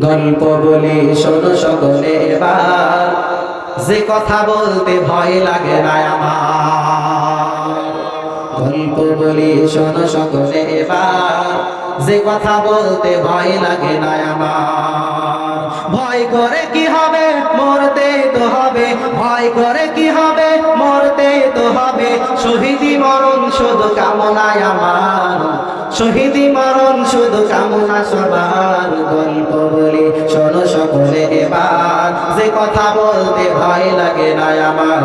গল্প বলি, শোনো সকলে এবার। যে কথা বলতে ভয় লাগে না আমার। গল্প বলি, শোনো সকলে এবার। যে কথা বলতে ভয় লাগে না আমার। ভয় করে কি হবে? মরতে তো হবে। ভয় করে কি হবে? মরতে তো হবে। শহীদি মরণ শুধু কামনায় আমার। শহীদি মরণ শুধু কামনা সবার গল্প বলি। শোনো সকলে এবার, যে কথা বলতে ভয় লাগে না আমার।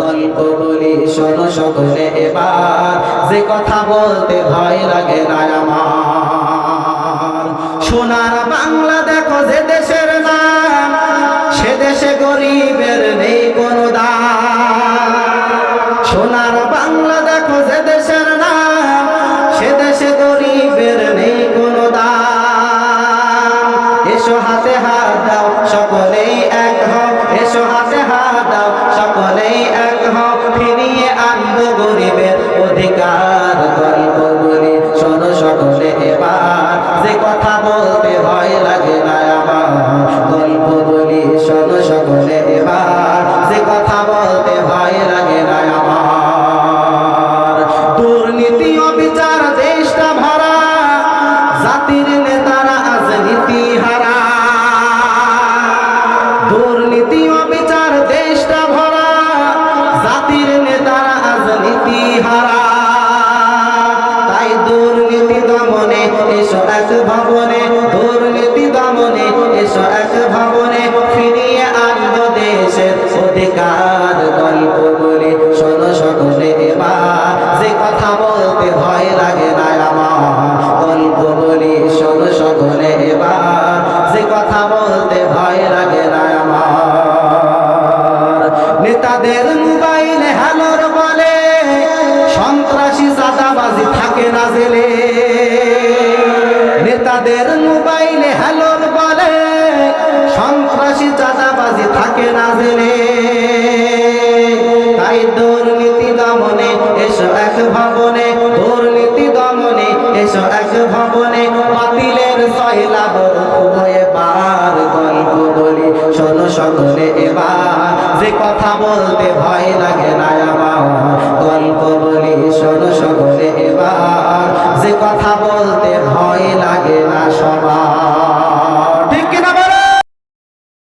গল্প বলি, শোনো সকলে এবার, যে কথা বলতে ভয় লাগে না আমার। সোনার বাংলা দেখো যে দেশের নাম, সে দেশে গরিবের নেই কোনো দাম। সোনার বাংলা দেখো যে দেশের বলতে ভয় লাগে না আমার। গল্প বলি শোনো সকলে এবার। অধিকার গল্প যে কথা বলতে ভয় লাগে না আমার। যে কথা বলতে ভয় লাগে না আমার। নেতাদের মোবাইলে হ্যালোর বলে, সন্ত্রাসী চাঁদাবাজি থাকে না জেলে। নেতাদের মোবাইলে হ্যালোর বলে, সন্ত্রাসী চাঁদাবাজি থাকে না জেলে। দুর্নীতি দমনে এসো এক ভবনে, দুর্নীতি দমনে এসো এক ভবনে। বাতিলের সয়লাভ এবার, গল্প বলি, শোনো সকলে এবার। যে কথা বলতে ভয় লাগে না